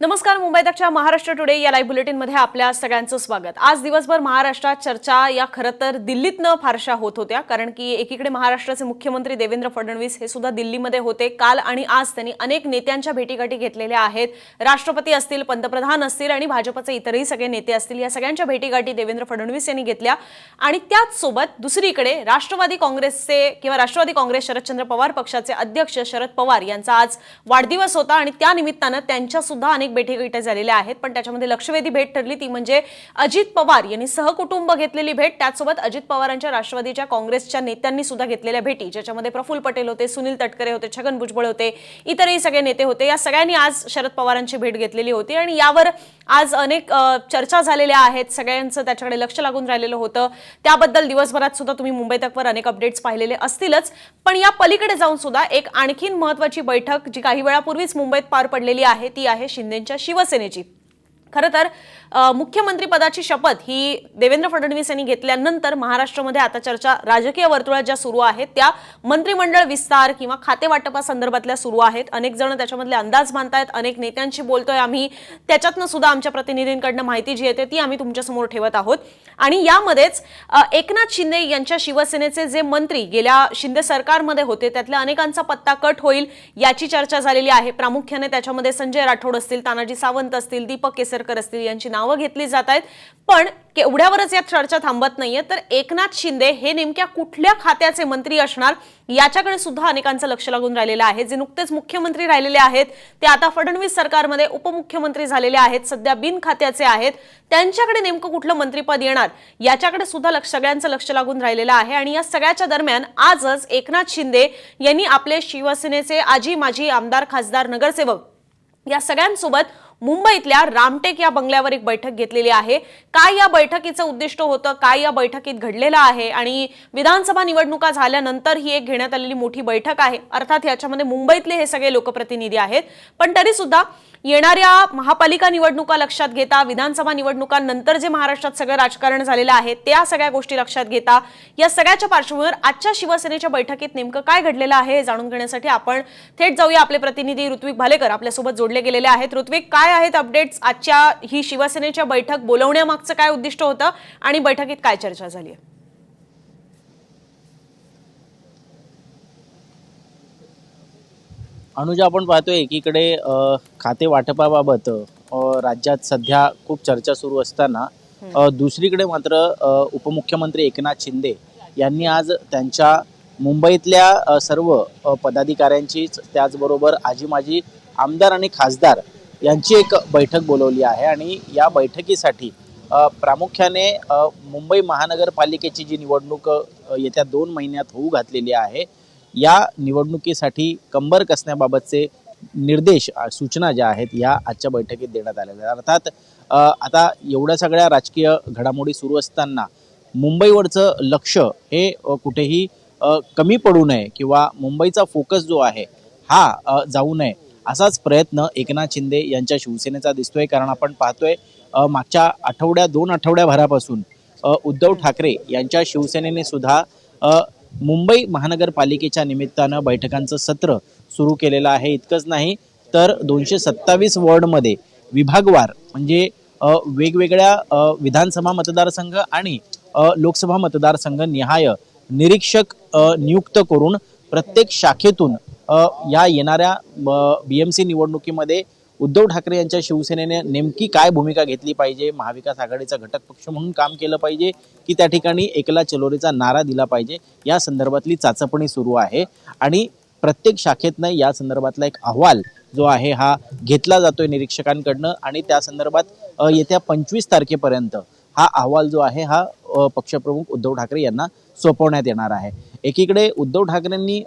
नमस्कार मुंबईतच्या महाराष्ट्र टुडे या लाईव्ह बुलेटिनमध्ये आपल्या सगळ्यांचं स्वागत. आज दिवसभर महाराष्ट्रात चर्चा या खरं तर दिल्लीतनं फारशा होत होत्या कारण की एकीकडे महाराष्ट्राचे मुख्यमंत्री देवेंद्र फडणवीस हे सुद्धा दिल्लीमध्ये होते. काल आणि आज त्यांनी अनेक नेत्यांच्या भेटीगाठी घेतलेल्या आहेत. राष्ट्रपती असतील पंतप्रधान असतील आणि भाजपचे इतरही सगळे नेते असतील या सगळ्यांच्या भेटीगाठी देवेंद्र फडणवीस यांनी घेतल्या. आणि त्याच सोबत दुसरीकडे राष्ट्रवादी काँग्रेसचे किंवा राष्ट्रवादी काँग्रेस शरदचंद्र पवार पक्षाचे अध्यक्ष शरद पवार यांचा आज वाढदिवस होता आणि त्या निमित्तानं त्यांच्या सुद्धा अनेक भेटीगाठी झालेल्या आहेत पण त्याच्यामध्ये लक्षवेधी भेट ठरली ती म्हणजे अजित पवार यांनी सहकुटुंब घेतलेली भेट. त्याचसोबत अजित पवारांच्या राष्ट्रवादीच्या काँग्रेसच्या नेत्यांनी सुद्धा घेतलेल्या भेटी ज्याच्यामध्ये प्रफुल्ल पटेल होते सुनील तटकरे होते छगन भुजबळ होते इतरही सगळे नेते होते. या सगळ्यांनी आज शरद पवारांची भेट घेतलेली होती आणि यावर आज अनेक चर्चा झालेल्या आहेत. सगळ्यांचं त्याच्याकडे लक्ष लागून राहिलेलं होतं. त्याबद्दल दिवसभरात सुद्धा तुम्ही मुंबई तकवर अनेक अपडेट्स पाहिलेले असतीलच. पण या पलीकडे जाऊन सुद्धा एक आणखीन महत्वाची बैठक जी काही वेळापूर्वीच मुंबईत पार पडलेली आहे ती आहे शिंदे शिंदेच्या शिवसेनेची. खरं तर मुख्यमंत्रीपदाची शपथ ही देवेंद्र फडणवीस यांनी घेतल्यानंतर महाराष्ट्रामध्ये आता चर्चा राजकीय वर्तुळात ज्या सुरू आहेत त्या मंत्रिमंडळ विस्तार किंवा खाते वाटपासंदर्भातल्या सुरू आहेत. अनेक जण त्याच्यामधले अंदाज मानतायत अनेक नेत्यांशी बोलतोय आम्ही. त्याच्यातनं सुद्धा आमच्या प्रतिनिधींकडनं माहिती जी येते ती आम्ही तुमच्यासमोर ठेवत आहोत. आणि यामध्येच एकनाथ शिंदे यांच्या शिवसेनेचे जे मंत्री गेल्या शिंदे सरकारमध्ये होते त्यातल्या अनेकांचा पत्ता कट होईल याची चर्चा झालेली आहे. प्रामुख्याने त्याच्यामध्ये संजय राठोड असतील तानाजी सावंत असतील दीपक केसरकर असतील यांची नावं घेतली जात आहेत. पण केवढ्यावरच या चर्चा थांबत नाहीये. तर एकनाथ शिंदे हे नेमक्या कुठल्या खात्याचे मंत्री असणार? याच्याकडे सुद्धा अनेकांचं लक्ष लागून राहिलेलं आहे. जे नुकतेच मुख्यमंत्री राहिलेले आहेत ते आता फडणवीस सरकारमध्ये उपमुख्यमंत्री झालेले आहेत सध्या बिन खात्याचे आहेत. त्यांच्याकडे नेमकं कुठलं मंत्रीपद येणार? याच्याकडे सुद्धा लक्ष सगळ्यांचं लक्ष लागून राहिलेलं आहे. आणि या सगळ्याच्या दरम्यान आजच एकनाथ शिंदे यांनी आपले शिवसेनेचे आजी माजी आमदार खासदार नगरसेवक या सगळ्यांसोबत मुंबईतल्या रामटेक या बंगल्यावर एक बैठक घेतलेली आहे. काय या बैठकीचं उद्दिष्ट होतं? काय या बैठकीत घडलेलं आहे? आणि विधानसभा निवडणुका झाल्यानंतर ही एक घेण्यात आलेली मोठी बैठक आहे. अर्थात याच्यामध्ये मुंबईतले हे सगळे लोकप्रतिनिधी आहेत. पण तरी सुद्धा येणाऱ्या महापालिका निवडणुका लक्षात घेता विधानसभा निवडणुकांनंतर जे महाराष्ट्रात सगळं राजकारण झालेलं आहे त्या सगळ्या गोष्टी लक्षात घेता. या सगळ्याच्या पार्श्वभूमीवर आजच्या शिवसेनेच्या बैठकीत नेमकं काय घडलेलं आहे हे जाणून घेण्यासाठी आपण थेट जाऊया आपले प्रतिनिधी ऋत्विक भालेकर. आपल्यासोबत जोडले गेलेले आहेत. ऋत्विक काय आहेत अपडेट्स आजच्या ही शिवसेनेच्या बैठक बोलवण्यामागचं काय उद्दिष्ट होतं? आणि बैठकीत काय चर्चा झाली आहे? अनुजा आपण पाहतोय एकीकडे खाते वाटपाबाबत राज्यात सध्या खूप चर्चा सुरू असताना दुसरीकडे मात्र उपमुख्यमंत्री एकनाथ शिंदे यांनी आज त्यांच्या मुंबईतल्या सर्व पदाधिकाऱ्यांचीच त्याचबरोबर आजी माजी आमदार आणि खासदार यांची एक बैठक बोलवली आहे आणि या बैठकीसाठी प्रामुख्याने मुंबई महानगरपालिकेची जी निवडणूक येत्या दोन महिन्यात होऊ घातलेली आहे या निवडणुकीसाठी कंबर कसण्याबाबतचे निर्देश सूचना ज्या आहेत या आजच्या बैठकीत देण्यात आलेल्या आहेत. अर्थात आता एवढ्या सगळ्या राजकीय घडामोडी सुरू असताना मुंबईवरचं लक्ष हे कुठेही कमी पडू नये किंवा मुंबईचा फोकस जो आहे हा जाऊ नये. असाच प्रयत्न एकनाथ शिंदे यांच्या शिवसेनेचा दिसतोय कारण आपण पाहतोय मागच्या आठवड्या दोन आठवड्याभरापासून उद्धव ठाकरे यांच्या शिवसेनेने सुद्धा मुंबई महानगरपालिकेच्या निमित्तानं बैठकांचं सत्र सुरू केलेलं आहे. इतकंच नाही तर दोनशे सत्तावीस वॉर्डमध्ये विभागवार म्हणजे वेगवेगळ्या विधानसभा मतदारसंघ आणि लोकसभा मतदारसंघ निहाय निरीक्षक नियुक्त करून प्रत्येक शाखेतून या येणाऱ्या बी एम सी निवडणुकीमध्ये उद्धव ठाकरे यांच्या शिवसेनेने नेमकी काय भूमिका घेतली पाहिजे? महाविकास आघाडीचा घटक पक्ष म्हणून काम केलं पाहिजे की त्या ठिकाणी एकला चलोरीचा नारा दिला पाहिजे? या संदर्भातली चाचपणी सुरू आहे. आणि प्रत्येक शाखेतनं या संदर्भातला एक अहवाल जो आहे हा घेतला जातोय निरीक्षकांकडनं. आणि त्या संदर्भात येत्या पंचवीस तारखेपर्यंत हा अहवाल जो आहे हा पक्षप्रमुख उद्धव ठाकरे यांना सोपवण्यात येणार आहे. एकीकडे उद्धव ठाकरेंनी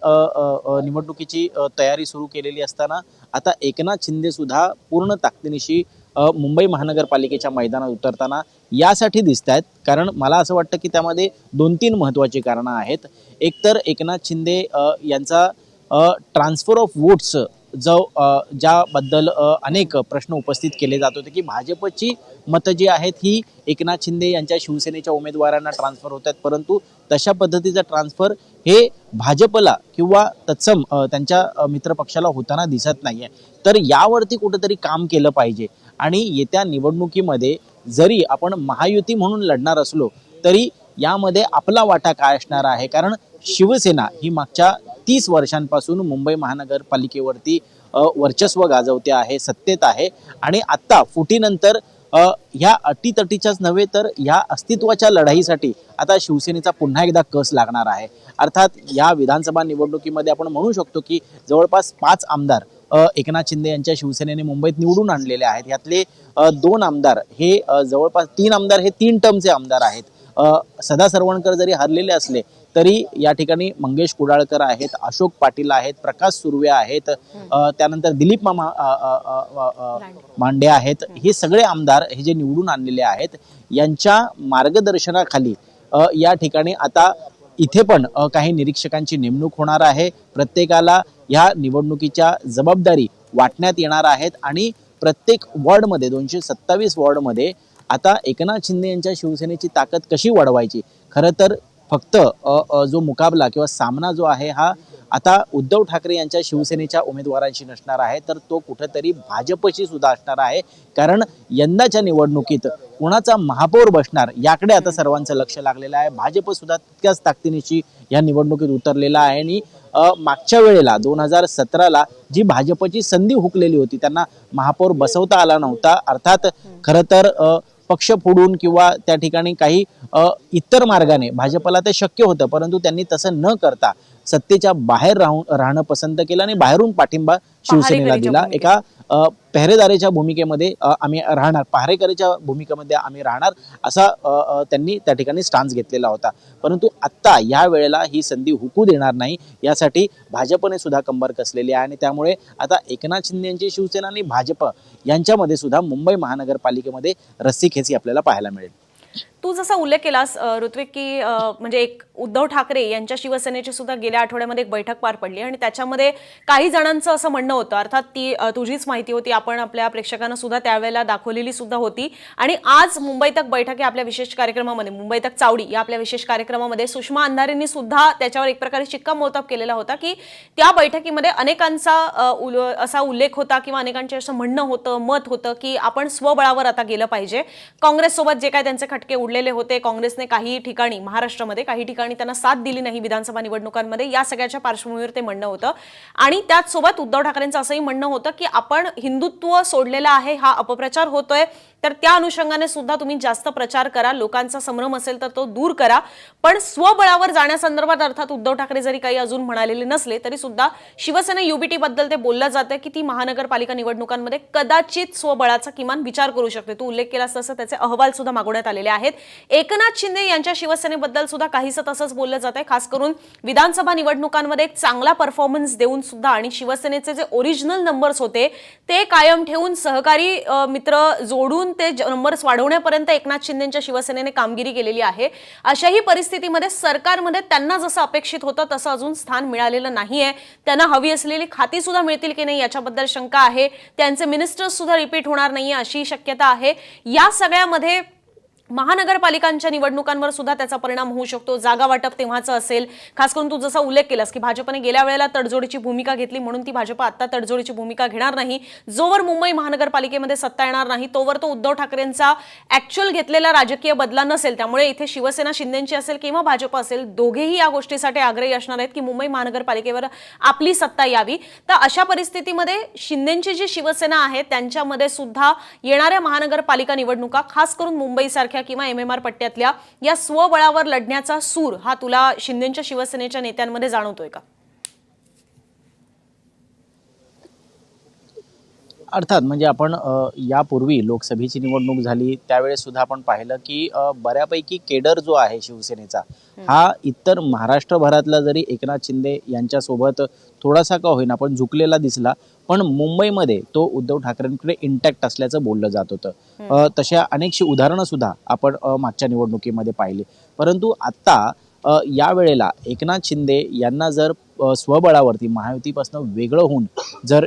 निवडणुकीची तयारी सुरू केलेली असताना आता एकनाथ शिंदेसुद्धा पूर्ण ताकदीनिशी मुंबई महानगरपालिकेच्या मैदानात उतरताना यासाठी दिसत आहेत कारण मला असं वाटतं की त्यामध्ये दोन तीन महत्त्वाची कारणं आहेत. एकतर एकनाथ शिंदे यांचा ट्रान्सफर ऑफ वोट्स जो ज्याबद्दल अनेक प्रश्न उपस्थित केले जात होते की भाजपची मतं जी आहेत ही एकनाथ शिंदे यांच्या शिवसेनेच्या उमेदवारांना ट्रान्सफर होत आहेत. परंतु तशा पद्धतीचं ट्रान्सफर हे भाजपला किंवा तत्सम त्यांच्या मित्रपक्षाला होताना दिसत नाही आहे तर यावरती कुठंतरी काम केलं पाहिजे. आणि येत्या निवडणुकीमध्ये जरी आपण महायुती म्हणून लढणार असलो तरी यामध्ये आपला वाटा काय असणार आहे? कारण शिवसेना ही मागच्या तीस वर्षांपासून मुंबई महानगरपालिकेवरती वर्चस्व गाजवते आहे सत्तेत आहे. आणि आत्ता फुटीनंतर ह्या अटीतटीच्याच नव्हे तर ह्या अस्तित्वाच्या लढाईसाठी आता शिवसेनेचा पुन्हा एकदा कस लागणार आहे? अर्थात या विधानसभा निवडणुकीमध्ये आपण म्हणू शकतो की जवळपास पाच आमदार एकनाथ शिंदे यांच्या शिवसेनेने मुंबईत निवडून आणलेले आहेत. यातले दोन आमदार हे जवळपास तीन आमदार हे तीन टर्मचे आमदार आहेत. सदा सरवणकर जरी हरलेले असले तरी या ठिकाणी मंगेश कुडाळकर आहेत अशोक पाटील आहेत प्रकाश सुर्वे आहेत त्यानंतर दिलीप मामा मांडे आहेत. हे सगळे आमदार हे जे निवडून आणलेले आहेत यांच्या मार्गदर्शनाखाली या ठिकाणी आता इथे पण काही निरीक्षकांची नेमणूक होणार आहे. प्रत्येकाला ह्या निवडणुकीच्या जबाबदारी वाटण्यात येणार आहेत आणि प्रत्येक वॉर्डमध्ये दोनशे सत्तावीस वॉर्डमध्ये आता एकनाथ शिंदे यांच्या शिवसेनेची ताकद कशी वाढवायची? खरं तर फक्त जो मुकाबला किंवा सामना जो आहे हा आता उद्धव ठाकरे यांच्या शिवसेनेच्या उमेदवारांशी नसणार आहे तर तो कुठंतरी भाजपशी सुद्धा असणार आहे. कारण यंदाच्या निवडणुकीत कुणाचा महापौर बसणार याकडे आता सर्वांचं लक्ष लागलेलं आहे. भाजप सुद्धा तितक्याच ताकदीनिशी या निवडणुकीत उतरलेला आहे आणि मागच्या वेळेला दोन हजार सतराला जी भाजपची संधी हुकलेली होती त्यांना महापौर बसवता आला नव्हता. अर्थात खरं तर पक्ष फोडून किंवा त्या ठिकाणी काही इतर मार्गाने भाजपला ते शक्य होतं परंतु त्यांनी तसं न करता सत्तेच्या बाहेर राहून राहणं पसंत केलं आणि बाहेरून पाठिंबा शिवसेनेला दिला. एका पेहरेदारीच्या भूमिकेमध्ये आम्ही राहणार. पहारेकरीच्या भूमिकेमध्ये आम्ही राहणार असा त्यांनी त्या ठिकाणी स्टान्स घेतलेला होता. परंतु आत्ता या वेळेला ही संधी हुकू देणार नाही. यासाठी भाजपने सुद्धा कंबर कसलेली आहे आणि त्यामुळे आता एकनाथ शिंदे यांची शिवसेना आणि भाजप यांच्यामध्ये सुद्धा मुंबई महानगरपालिकेमध्ये रस्सीखेची आपल्याला पाहायला मिळेल. तू जसा उल्लेख केलास ऋत्विक की म्हणजे एक उद्धव ठाकरे यांच्या शिवसेनेची सुद्धा गेल्या आठवड्यामध्ये एक बैठक पार पडली आणि त्याच्यामध्ये काही जणांचं असं म्हणणं होतं. अर्थात ती तुझीच माहिती होती आपण आपल्या प्रेक्षकांना सुद्धा त्यावेळेला दाखवलेली सुद्धा होती. आणि आज मुंबई तक बैठक या आपल्या विशेष कार्यक्रमामध्ये मुंबई तक चावडी या आपल्या विशेष कार्यक्रमामध्ये सुषमा अंधारेंनी सुद्धा त्याच्यावर एक प्रकारे शिक्कामोर्तब केलेला होता की त्या बैठकीमध्ये अनेकांचा उल- असा उल्लेख होता किंवा अनेकांचे असं म्हणणं होतं मत होतं की आपण स्वबळावर आता गेलं पाहिजे. काँग्रेससोबत जे काय त्यांचे खटके सोडलेले होते. काँग्रेसने काही ठिकाणी महाराष्ट्रामध्ये काही ठिकाणी त्यांना साथ दिली नाही विधानसभा निवडणुकांमध्ये. या सगळ्याच्या पार्श्वभूमीवर ते म्हणणं होतं. आणि त्याचसोबत उद्धव ठाकरेंचं असंही म्हणणं होतं की आपण हिंदुत्व सोडलेलं आहे हा अपप्रचार होतोय. तर त्या अनुषंगाने सुद्धा तुम्ही जास्त प्रचार करा. लोकांचा संभ्रम असेल तर तो दूर करा. पण स्वबळावर जाण्यासंदर्भात अर्थात उद्धव ठाकरे जरी काही अजून म्हणालेले नसले तरी सुद्धा शिवसेना युबीटी बद्दल ते बोललं जातं की ती महानगरपालिका निवडणुकांमध्ये कदाचित स्वबळाचा किमान विचार करू शकते. तू उल्लेख केलास तसं त्याचे अहवाल सुद्धा मागवण्यात आलेले आहेत. एकनाथ शिंदे यांच्या शिवसेनेबद्दल सुद्धा काहीसं तसंच बोललं जात आहे. खास करून विधानसभा निवडणुकांमध्ये एक चांगला परफॉर्मन्स देऊन सुद्धा आणि शिवसेनेचे जे ओरिजिनल नंबर्स होते ते कायम ठेवून सहकारी मित्र जोडून ते नंबर्स वाढवण्यापर्यंत एकनाथ शिंदेच्या शिवसेनेने कामगिरी केलेली आहे. अशाही परिस्थितीमध्ये सरकारमध्ये त्यांना जसं अपेक्षित होतं तसं अजून स्थान मिळालेलं नाहीये. त्यांना हवी असलेली खाती सुद्धा मिळतील की नाही याच्याबद्दल शंका आहे. त्यांचे मिनिस्टर्स सुद्धा रिपीट होणार नाही अशी शक्यता आहे. या सगळ्यामध्ये महानगरपालिकांच्या निवडणुकांवर सुद्धा त्याचा परिणाम होऊ शकतो. जागा वाटप तेव्हाचं असेल. खास करून तू जसा उल्लेख केलास की भाजपने गेल्या वेळेला तडजोडीची भूमिका घेतली म्हणून ती भाजप आता तडजोडीची भूमिका घेणार नाही. जोवर मुंबई महानगरपालिकेमध्ये सत्ता येणार नाही तोवर तो उद्धव ठाकरेंचा ऍक्च्युअल घेतलेला राजकीय बदला नसेल. त्यामुळे इथे शिवसेना शिंदेची असेल किंवा भाजप असेल दोघेही या गोष्टीसाठी आग्रही असणार आहेत की मुंबई महानगरपालिकेवर आपली सत्ता यावी. तर अशा परिस्थितीमध्ये शिंदेची जी शिवसेना आहे त्यांच्यामध्ये सुद्धा येणाऱ्या महानगरपालिका निवडणुका खास करून मुंबईसारख्या किंवा एम एम आर पट्ट्यातल्या या स्वबळावर लढण्याचा सूर हा तुला शिंदेच्या शिवसेनेच्या नेत्यांमध्ये जाणवतोय का? अर्थात म्हणजे आपण यापूर्वी लोकसभेची निवडणूक झाली त्यावेळेस सुद्धा आपण पाहिलं की बऱ्यापैकी केडर जो आहे शिवसेनेचा हा इतर महाराष्ट्रभरातला जरी एकनाथ शिंदे यांच्यासोबत थोडासा का होईना पण झुकलेला दिसला पण मुंबईमध्ये तो उद्धव ठाकरेंकडे इंटॅक्ट असल्याचं बोललं जात होतं. तशा अनेकशी उदाहरणं सुद्धा आपण मागच्या निवडणुकीमध्ये पाहिली. परंतु आता यावेळेला एकनाथ शिंदे यांना जर स्वबळावरती महायुतीपासून वेगळं होऊन जर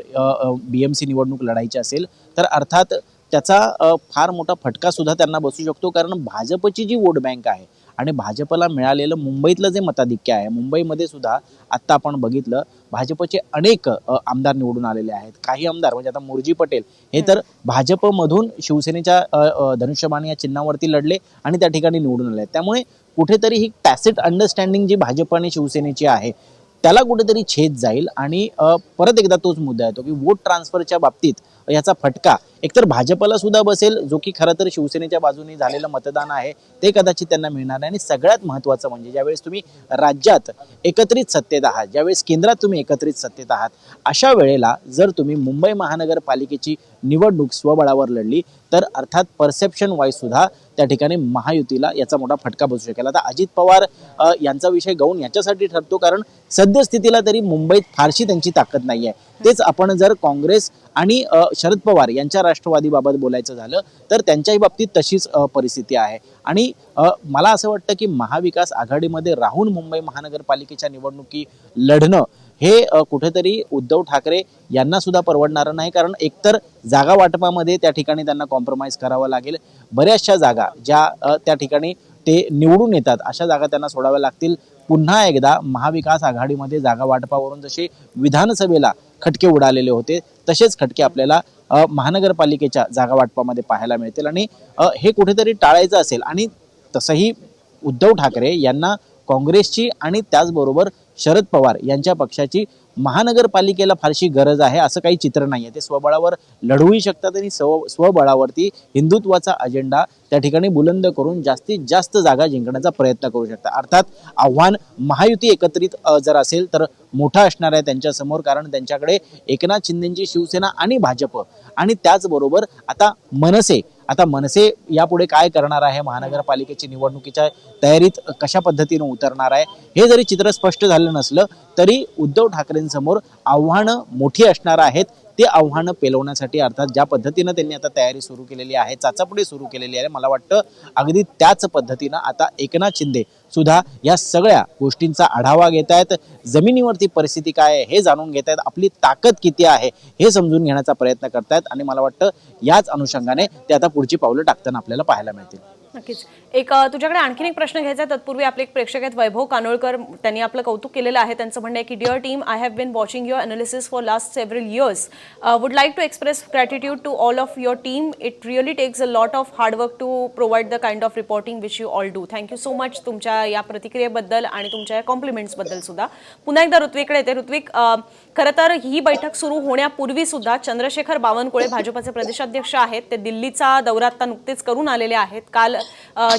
बी एम सी निवडणूक लढायची असेल तर अर्थात त्याचा फार मोठा फटका सुद्धा त्यांना बसू शकतो. कारण भाजपची जी वोट बँक आहे आणि भाजपला मिळालेलं मुंबईतलं जे मताधिक्य आहे मुंबईमध्ये सुद्धा आत्ता आपण बघितलं भाजपचे अनेक आमदार निवडून आलेले आहेत. काही आमदार म्हणजे आता मुरजी पटेल हे तर भाजपमधून शिवसेनेच्या धनुष्यबाण या चिन्हावरती लढले आणि त्या ठिकाणी निवडून आले त्यामुळे कुठेतरी ही टॅसिट अंडरस्टँडिंग जी भाजप आणि शिवसेनेची आहे त्याला कुठेतरी छेद जाईल. आणि परत एकदा तोच मुद्दा येतो की वोट ट्रान्सफरच्या बाबतीत याचा फटका एकतर भाजपला सुद्धा बसेल जो की खरं तर शिवसेनेच्या बाजूने झालेलं मतदान आहे ते कदाचित त्यांना मिळणार नाही. आणि सगळ्यात महत्त्वाचं म्हणजे ज्यावेळेस तुम्ही राज्यात एकत्रित सत्तेत आहात ज्यावेळेस केंद्रात तुम्ही एकत्रित सत्तेत आहात अशा वेळेला जर तुम्ही मुंबई महानगरपालिकेची निवडणूक स्वबळावर लढली तर अर्थात परसेप्शन वाईज सुद्धा त्या ठिकाणी महायुतीला याचा मोठा फटका बसू शकेल. आता अजित पवार यांचा विषय गौण याच्यासाठी ठरतो कारण सद्यस्थितीला तरी मुंबईत फारशी त्यांची ताकद नाही आहे तेच आपण जर काँग्रेस आणि शरद पवार यांच्या राष्ट्रवादीबाबत बोलायचं झालं तर त्यांच्याही बाबतीत तशीच परिस्थिती आहे. आणि मला असं वाटतं की महाविकास आघाडीमध्ये राहून मुंबई महानगरपालिकेच्या निवडणुकी लढणं हे कुठेतरी उद्धव ठाकरे यांना सुद्धा परवडणारं नाही. कारण एकतर जागा वाटपामध्ये त्या ठिकाणी त्यांना कॉम्प्रोमाइज करावं लागेल. बऱ्याचशा जागा ज्या त्या ठिकाणी ते निवडून येतात अशा जागा त्यांना सोडाव्या लागतील. पुन्हा एकदा महाविकास आघाडीमध्ये जागा वाटपावरून जसे विधानसभेला खटके उडालेले होते तसेच खटके आपल्याला महानगरपालिकेच्या जागा वाटपामध्ये पाहायला मिळतील. आणि हे कुठेतरी टाळायचं असेल आणि तसंही उद्धव ठाकरे यांना काँग्रेसची आणि त्याचबरोबर शरद पवार यांच्या पक्षाची महानगरपालिकेला फारशी गरज आहे असं काही चित्र नाही आहे ते स्वबळावर लढवूही शकतात आणि स्व स्वबळावरती हिंदुत्वाचा अजेंडा त्या ठिकाणी बुलंद करून जास्तीत जास्त जागा जिंकण्याचा प्रयत्न करू शकतात. अर्थात आव्हान महायुती एकत्रित जर असेल तर मोठा असणार आहे त्यांच्यासमोर कारण त्यांच्याकडे एकनाथ शिंदेंची शिवसेना आणि भाजप. आणि त्याचबरोबर आता मनसे आता मनसे यापुढे काय करणार आहे? महानगरपालिकेची निवडणुकीच्या तयारीत कशा पद्धतीने उतरणार आहे? हे जरी चित्र स्पष्ट झालं नसलं तरी उद्धव ठाकरेंसमोर आव्हानं मोठी असणार आहेत. ते आव्हानं पेलवण्यासाठी अर्थात ज्या पद्धतीनं त्यांनी आता तयारी सुरू केलेली आहे चाचापुडी सुरू केलेली आहे मला वाटतं अगदी त्याच पद्धतीनं आता एकनाथ शिंदे सुद्धा या सगळ्या गोष्टींचा आढावा घेत आहेत. जमिनीवरती परिस्थिती काय आहे हे जाणून घेत आहेत. आपली ताकद किती आहे हे समजून घेण्याचा प्रयत्न करतायत आणि मला वाटतं याच अनुषंगाने ते आता पुढची पावलं टाकताना आपल्याला पाहायला मिळतील. नक्कीच. एक तुझ्याकडे आणखीन एक प्रश्न घ्यायचा आहे. तत्पूर्वी आपले एक प्रेक्षक आहेत वैभव कानोळकर. त्यांनी आपलं कौतुक केलेलं आहे. त्यांचं म्हणणं आहे की dear team I have been watching your analysis for last several years would like to express gratitude to all of your team it really takes a lot of hard work to provide the kind of reporting which you all do thank you so much तुमच्या या प्रतिक्रियेबद्दल आणि तुमच्या या कॉम्प्लिमेंट्सबद्दल सुद्धा. पुन्हा एकदा ऋत्विकडे येते. ऋत्विक खरं तर ही बैठक सुरू होण्यापूर्वी सुद्धा चंद्रशेखर बावनकुळे भाजपचे प्रदेशाध्यक्ष आहेत. ते दिल्लीचा दौरा आता नुकतेच करून आलेले आहेत. काल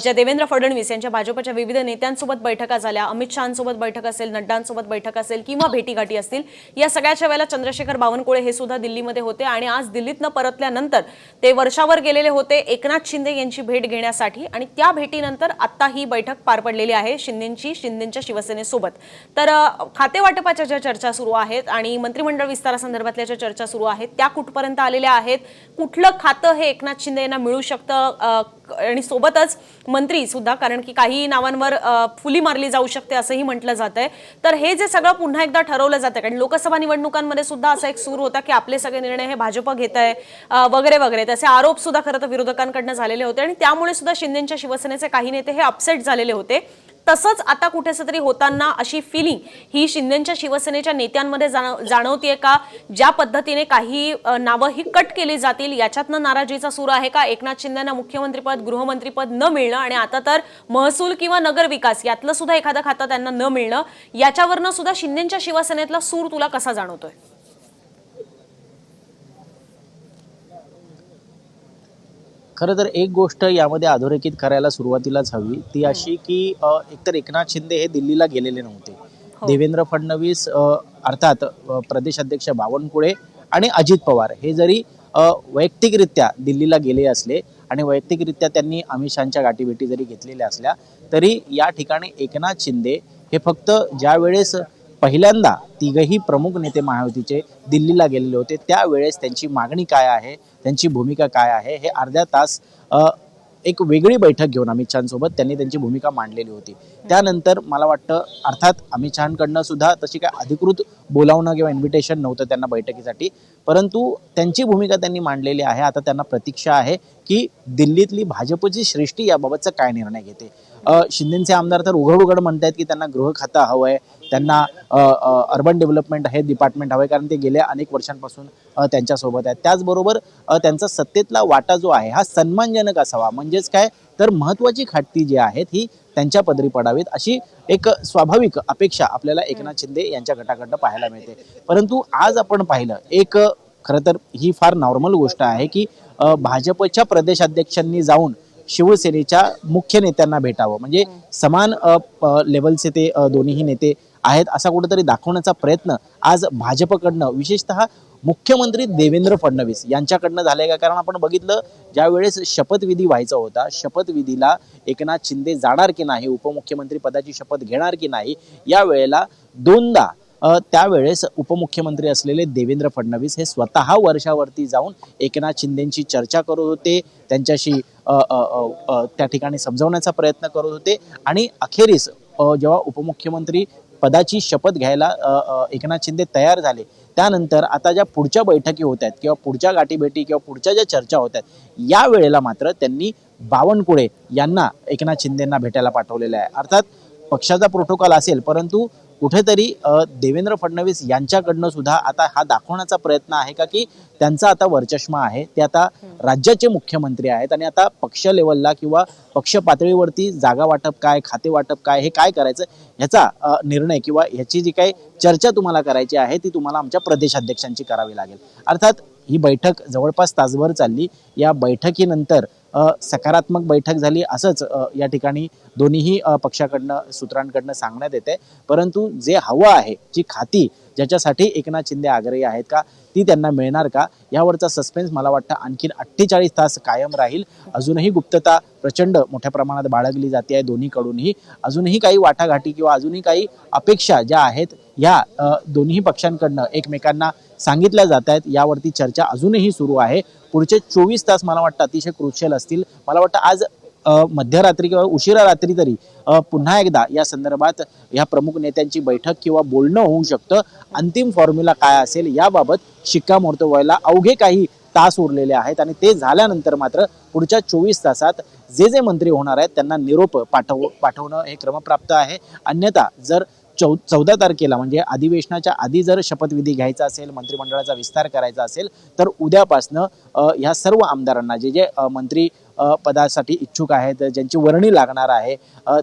ज्या देवेंद्र फडणवीस यांच्या भाजपच्या विविध नेत्यांसोबत बैठका झाल्या अमित शहांसोबत बैठक असेल नड्डांसोबत बैठक असेल किंवा भेटीगाठी असतील या सगळ्याच्या वेळेला चंद्रशेखर बावनकुळे हे सुद्धा दिल्लीमध्ये होते आणि आज दिल्लीतनं परतल्यानंतर ते वर्षावर गेलेले होते एकनाथ शिंदे यांची भेट घेण्यासाठी आणि त्या भेटीनंतर आत्ता ही बैठक पार पडलेली आहे शिंदेची शिंदेच्या शिवसेनेसोबत. तर खातेवाटपाच्या खाते वाटपाच्या ज्या चर्चा सुरू आहेत आणि मंत्रिमंडळ विस्तारासंदर्भातल्या ज्या चर्चा सुरू आहेत त्या कुठपर्यंत आलेल्या आहेत कुठलं खातं हे एकनाथ शिंदे यांना मिळू शकतं आणि सोबतच मंत्री सुद्धा कारण की काही नावांवर फुली मारली जाऊ शकते असंही म्हटलं जात आहे तर हे जे सगळं पुन्हा एकदा ठरवलं जातं कारण लोकसभा निवडणुकांमध्ये सुद्धा असा एक सूर होता की आपले सगळे निर्णय हे भाजप घेत आहे वगैरे वगैरे. तसे आरोप सुद्धा खरं तर विरोधकांकडनं झालेले होते आणि त्यामुळे सुद्धा शिंदेच्या शिवसेनेचे काही नेते हे अपसेट झालेले होते. तसंच आता कुठेसे तरी होताना अशी फिलिंग ही शिंदेच्या शिवसेनेच्या नेत्यांमध्ये जाणवतीये का? ज्या पद्धतीने काही नावं ही कट केली जातील याच्यातनं नाराजीचा सूर आहे का? एकनाथ शिंदेना मुख्यमंत्रीपद गृहमंत्रीपद न मिळणं आणि आता तर महसूल किंवा नगर विकास यातलं सुद्धा एखादं खातं त्यांना न मिळणं याच्यावरनं सुद्धा शिंदेच्या शिवसेनेतला सूर तुला कसा जाणवतोय? खरं तर एक गोष्ट यामध्ये अधोरेखित करायला सुरुवातीलाच हवी. ती अशी की एकतर एकनाथ शिंदे हे दिल्लीला गेलेले नव्हते. हो. देवेंद्र फडणवीस अर्थात अ, प्रदेशाध्यक्ष बावनकुळे आणि अजित पवार हे जरी वैयक्तिकरित्या दिल्लीला गेले असले आणि वैयक्तिकरित्या त्यांनी अमित शहाच्या गाठीभेटी जरी घेतलेल्या असल्या तरी या ठिकाणी एकनाथ शिंदे हे फक्त ज्या वेळेस पहिल्यांदा तिघही प्रमुख नेते महायुतीचे दिल्लीला गेलेले होते. त्यावेळेस त्यांची मागणी काय आहे? त्यांची भूमिका काय आहे? हे अर्ध्या तास एक वेगळी बैठक घेऊन अमित शहांसोबत त्यांनी त्यांची भूमिका मांडलेली होती. त्यानंतर मला वाटतं अर्थात अमित शहाकडनं सुद्धा तशी काय अधिकृत बोलावणं किंवा इन्व्हिटेशन नव्हतं त्यांना बैठकीसाठी. परंतु त्यांची भूमिका त्यांनी मांडलेली आहे. आता त्यांना प्रतीक्षा आहे की दिल्लीतली भाजपची सृष्टी याबाबतचा काय निर्णय घेते? शिंदेचे आमदार तर उघड उघड म्हणत आहेत की त्यांना गृह खातं हवं आहे त्यांना अर्बन डेव्हलपमेंट हे डिपार्टमेंट हवे कारण ते गेल्या अनेक वर्षांपासून त्यांच्यासोबत आहेत. त्याचबरोबर त्यांचा सत्तेतला वाटा जो आहे हा सन्मानजनक असावा. म्हणजेच काय? तर महत्वाची खाटती जी आहेत ही त्यांच्या पदरी पडावीत अशी एक स्वाभाविक अपेक्षा आपल्याला एकनाथ शिंदे यांच्या गटाकडनं पाहायला मिळते. परंतु आज आपण पाहिलं एक खरं तर ही फार नॉर्मल गोष्ट आहे की भाजपच्या प्रदेशाध्यक्षांनी जाऊन शिवसेनेच्या मुख्य नेत्यांना भेटावं. म्हणजे समान लेवलचे ते दोन्हीही नेते आहेत असा कुठेतरी दाखवण्याचा प्रयत्न आज भाजपकडनं विशेषतः मुख्यमंत्री देवेंद्र फडणवीस यांच्याकडनं झाले का? कारण आपण बघितलं ज्यावेळेस शपथविधी व्हायचा होता शपथविधीला एकनाथ शिंदे जाणार की नाही उपमुख्यमंत्री पदाची शपथ घेणार की नाही या वेळेला दोनदा त्यावेळेस उपमुख्यमंत्री असलेले देवेंद्र फडणवीस हे स्वतः वर्षावरती जाऊन एकनाथ शिंदेंची चर्चा करत होते त्यांच्याशी त्या ठिकाणी समजवण्याचा प्रयत्न करत होते आणि अखेरीस जेव्हा उपमुख्यमंत्री पदाची शपथ घ्यायला एकनाथ शिंदे तयार झाले. त्यानंतर आता ज्या पुढच्या बैठकी होत आहेत किंवा पुढच्या गाठीभेटी किंवा पुढच्या ज्या चर्चा होत आहेत या वेळेला मात्र त्यांनी बावनकुळे यांना एकनाथ शिंदेंना भेटायला पाठवलेलं आहे. अर्थात पक्षाचा प्रोटोकॉल असेल परंतु कुठेतरी देवेंद्र फडणवीस यांच्याकडनं सुद्धा आता हा दाखवण्याचा प्रयत्न आहे का की त्यांचा आता वर्चष्मा आहे ते आता राज्याचे मुख्यमंत्री आहेत आणि आता पक्ष लेवलला किंवा पक्ष पातळीवरती जागा वाटप काय खाते वाटप काय हे काय करायचं ह्याचा निर्णय किंवा ह्याची जी काही चर्चा तुम्हाला करायची आहे ती तुम्हाला आमच्या प्रदेशाध्यक्षांची करावी लागेल. अर्थात ही बैठक जवळपास तासभर चालली. या बैठकीनंतर सकारात्मक बैठक झाली असंच या ठिकाणी दोन्हीही पक्षाकडनं सूत्रांकडनं सांगण्यात येते. परंतु जे हवं आहे जी खाती ज्याच्यासाठी एकनाथ शिंदे आग्रही आहेत का ती त्यांना मिळणार का? यावरचा सस्पेन्स मला वाटतं आणखीन अठ्ठेचाळीस तास कायम राहील. अजूनही गुप्तता प्रचंड मोठ्या प्रमाणात बाळगली जाते आहे दोन्हीकडूनही. अजूनही काही वाटाघाटी किंवा अजूनही काही अपेक्षा ज्या आहेत या दोन्ही पक्षांकडनं एकमेकांना सांगितल्या जात आहेत. यावरती चर्चा अजूनही सुरू आहे. पुढचे चोवीस तास मला वाटतं अतिशय क्रुशियल असतील. मला वाटतं आज मध्यरात्री किंवा उशिरा रात्री तरी पुन्हा एकदा या संदर्भात या प्रमुख नेत्यांची बैठक किंवा बोलणं होऊ शकतं. अंतिम फॉर्म्युला काय असेल याबाबत शिक्कामोर्तब व्हायला अवघे काही तास उरलेले आहेत आणि ते झाल्यानंतर मात्र पुढच्या चोवीस तासात जे जे मंत्री होणार आहेत त्यांना निरोप पाठव पाठवणं हे क्रमप्राप्त आहे. अन्यथा जर चौ चौदा तारखेला म्हणजे अधिवेशनाच्या आधी जर शपथविधी घ्यायचा असेल मंत्रिमंडळाचा विस्तार करायचा असेल तर उद्यापासनं ह्या सर्व आमदारांना जे जे मंत्री पदासाठी इच्छुक आहेत ज्यांची वर्णी लागणार आहे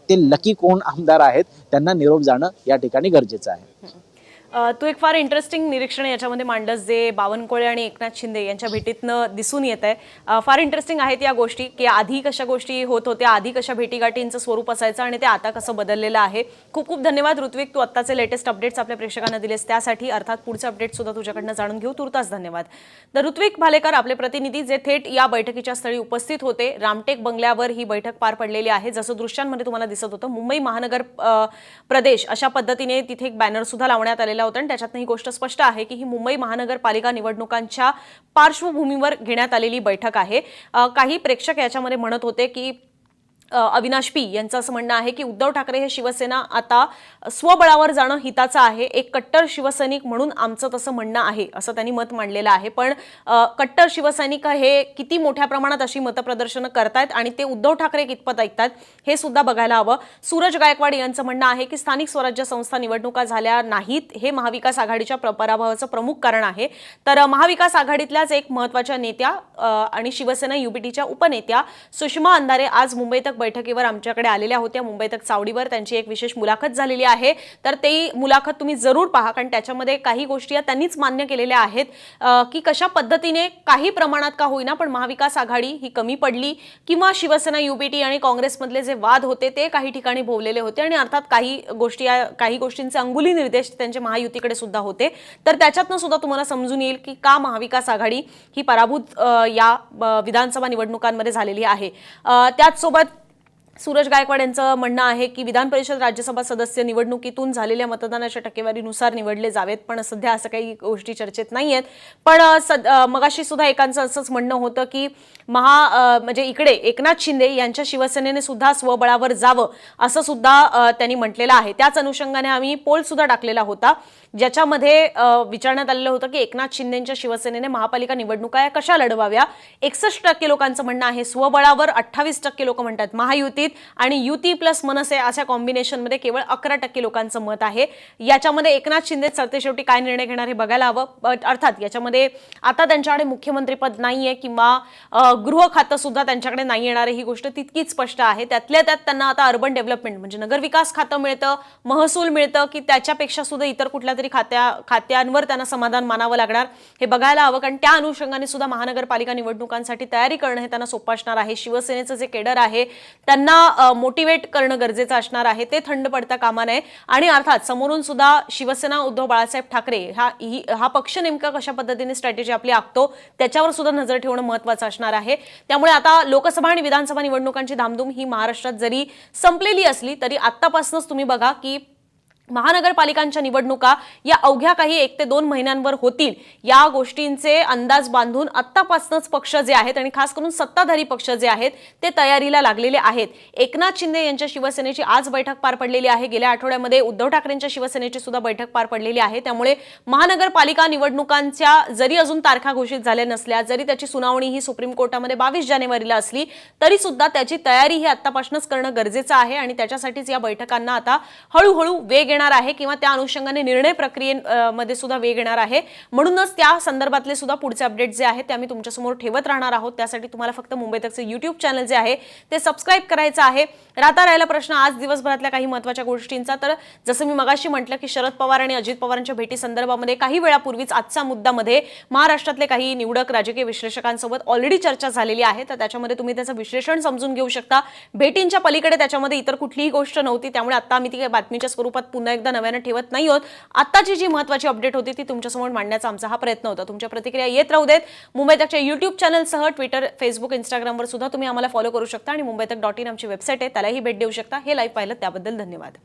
ते लकी कोण आमदार आहेत त्यांना निरोप जाणं या ठिकाणी गरजेचं आहे. तू एक फार इंटरेस्टिंग निरीक्षण याच्यामध्ये मांडलंस जे बावनकुळे आणि एकनाथ शिंदे यांच्या भेटीतनं दिसून येत आहे. फार इंटरेस्टिंग आहेत या गोष्टी की आधी कशा गोष्टी होत होत्या आधी कशा भेटीगाठींचं स्वरूप असायचं आणि ते आता कसं बदललेलं आहे. खूप खूप धन्यवाद ऋत्विक. तू आत्ताचे लेटेस्ट अपडेट्स आपल्या प्रेक्षकांना दिलेस. त्यासाठी अर्थात पुढचे अपडेट सुद्धा तुझ्याकडनं जाणून घेऊ. तुर्तास धन्यवाद. तर ऋत्विक भालेकर आपले प्रतिनिधी जे थेट या बैठकीच्या स्थळी उपस्थित होते. रामटेक बंगल्यावर ही बैठक पार पडलेली आहे. जसं दृश्यांमध्ये तुम्हाला दिसत होतं मुंबई महानगर प्रदेश अशा पद्धतीने तिथे एक बॅनर सुद्धा लावण्यात आलेला होता आणि त्याच्यातनं ही गोष्ट स्पष्ट आहे की ही मुंबई महानगरपालिका निवडणुकांच्या पार्श्वभूमीवर घेण्यात आलेली बैठक आहे. काही प्रेक्षक याच्यामध्ये म्हणत होते की अविनाश पी यांचं असं म्हणणं आहे की उद्धव ठाकरे हे शिवसेना आता स्वबळावर जाणं हिताचं आहे. एक कट्टर शिवसैनिक म्हणून आमचं तसं म्हणणं आहे असं त्यांनी मत मांडलेलं आहे. पण कट्टर शिवसैनिक हे किती मोठ्या प्रमाणात अशी मतप्रदर्शनं करतायत आणि ते उद्धव ठाकरे कितपत ऐकतात हे सुद्धा बघायला हवं. सूरज गायकवाड यांचं म्हणणं आहे की स्थानिक स्वराज्य संस्था निवडणुका झाल्या नाहीत हे महाविकास आघाडीच्या पराभवाचं प्रमुख कारण आहे. तर महाविकास आघाडीतल्याच एक महत्त्वाच्या नेत्या आणि शिवसेना युबीटीच्या उपनेत्या सुषमा अंधारे आज मुंबईत बैठकीवर आमच्याकडे आलेल्या होत्या. मुंबई तक चावडीवर त्यांची एक विशेष मुलाखत झालेली आहे. तर ते मुलाखत तुम्ही जरूर पहा कारण त्याच्यामध्ये काही गोष्टी या त्यांनीच मान्य केलेल्या आहेत. की कशा पद्धतीने काही प्रमाणात का होईना पण महाविकास आघाडी ही कमी पडली किंवा शिवसेना युबीटी आणि काँग्रेसमधले जे वाद होते ते काही ठिकाणी भोवलेले होते आणि अर्थात काही गोष्टी काही गोष्टींचे अंगुली निर्देश त्यांचे महायुतीकडे सुद्धा होते. तर त्याच्यातनं सुद्धा तुम्हाला समजून येईल की का महाविकास आघाडी ही पराभूत या विधानसभा निवडणुकांमध्ये झालेली आहे. त्याचसोबत सूरज गायकवाड यांचं म्हणणं आहे की विधान परिषद राज्यसभा सदस्य निवडणुकीतून झालेल्या मतदानाच्या टक्केवारीनुसार निवडले जावेत पण सध्या असं काही गोष्टी चर्चेत नाही आहेत पण सद मगाशी सुद्धा एकांचं असंच म्हणणं होतं की महा म्हणजे इकडे एकनाथ शिंदे यांच्या शिवसेनेने सुद्धा स्वबळावर जावं असं सुद्धा त्यांनी म्हटलेलं आहे. त्याच अनुषंगाने आम्ही पोल सुद्धा टाकलेला होता ज्याच्यामध्ये विचारण्यात आलेलं होतं की एकनाथ शिंदेच्या शिवसेनेने महापालिका निवडणुका या कशा लढवाव्या? एकसष्ट टक्के लोकांचं म्हणणं आहे स्वबळावर अठ्ठावीस टक्के लोक म्हणतात महायुतीत आणि युती प्लस मनसे अशा कॉम्बिनेशनमध्ये केवळ अकरा टक्के लोकांचं मत आहे. याच्यामध्ये एकनाथ शिंदे सरतेशेवटी काय निर्णय घेणार हे बघायला हवं. अर्थात याच्यामध्ये आता त्यांच्याकडे मुख्यमंत्रीपद नाहीये किंवा गृह खातं सुद्धा त्यांच्याकडे नाही येणार ही गोष्ट तितकीच स्पष्ट आहे. त्यातल्या त्यात त्यांना आता अर्बन डेव्हलपमेंट म्हणजे नगरविकास खातं मिळतं महसूल मिळतं की त्याच्यापेक्षा सुद्धा इतर कुठल्या तरी खात्या खात्यांवर त्यांना समाधान मानावं लागणार हे बघायला हवं. कारण त्या अनुषंगाने सुद्धा महानगरपालिका निवडणुकांसाठी तयारी करणं हे त्यांना सोपं असणार आहे. शिवसेनेचं जे केडर आहे त्यांना मोटिवेट करणं गरजेचं असणार आहे. ते थंड पडता कामा नये. आणि अर्थात समोरून सुद्धा शिवसेना उद्धव बाळासाहेब ठाकरे हा ही हा पक्ष नेमका कशा पद्धतीने स्ट्रॅटेजी आपली आखतो त्याच्यावर सुद्धा नजर ठेवणं महत्वाचं असणार आहे. त्यामुळे आता लोकसभा आणि विधानसभा निवडणुकांची धामधूम ही महाराष्ट्रात जरी संपलेली असली तरी आत्तापासूनच तुम्ही बघा की महानगरपालिकांच्या निवडणुका या अवघ्या काही एक ते दोन महिन्यांवर होतील. या गोष्टींचे अंदाज बांधून आत्तापासूनच पक्ष जे आहेत आणि खास करून सत्ताधारी पक्ष जे आहेत ते तयारीला लागलेले आहेत. एकनाथ शिंदे यांच्या शिवसेनेची आज बैठक पार पडलेली आहे. गेल्या आठवड्यामध्ये उद्धव ठाकरेंच्या शिवसेनेची सुद्धा बैठक पार पडलेली आहे. त्यामुळे महानगरपालिका निवडणुकांच्या जरी अजून तारखा घोषित झाल्या नसल्या जरी त्याची सुनावणी ही सुप्रीम कोर्टामध्ये बावीस जानेवारीला असली तरी सुद्धा त्याची तयारी ही आत्तापासूनच करणं गरजेचं आहे आणि त्याच्यासाठीच या बैठकांना आता हळूहळू वेग येणार आहे किंवा त्या अनुषंगाने निर्णय प्रक्रियेमध्ये सुद्धा वेग येणार आहे. म्हणूनच त्या संदर्भातले सुद्धा पुढचे अपडेट जे आहेत ते आम्ही तुमच्यासमोर ठेवत राहणार आहोत. त्यासाठी तुम्हाला फक्त मुंबई तकचे युट्यूब चॅनल जे आहे ते सबस्क्राईब करायचं आहे. राहता राहिला प्रश्न आज दिवसभरातल्या काही महत्त्वाच्या गोष्टींचा. तर जसं मी मगाशी म्हटलं की शरद पवार आणि अजित पवारांच्या भेटी संदर्भामध्ये काही वेळापूर्वीच आजचा मुद्दामध्ये महाराष्ट्रातले काही निवडक राजकीय विश्लेषकांसोबत ऑलरेडी चर्चा झालेली आहे. तर त्याच्यामध्ये तुम्ही त्याचं विश्लेषण समजून घेऊ शकता. भेटींच्या पलीकडे त्याच्यामध्ये इतर कुठलीही गोष्ट नव्हती. त्यामुळे आता आम्ही ती बातमीच्या स्वरूपात पुन्हा एकदा नव्यानं ठेवत नाही आहोत आत्ताची जी महत्वाची अपडेट होती ती तुमच्यासमोर मांडण्याचा आमचा हा प्रयत्न होता. तुमच्या प्रतिक्रिया येत राहू देत. मुंबई तकच्या युट्यूब चॅनलसह ट्विटर फेसबुक इंस्टाग्रामवर सुद्धा तुम्ही आम्हाला फॉलो करू शकता आणि मुंबई तक डॉट इन आमची वेबसाईट आहे. त्यालाही भेट देऊ शकता. हे लाईव्ह पाहिलं त्याबद्दल धन्यवाद.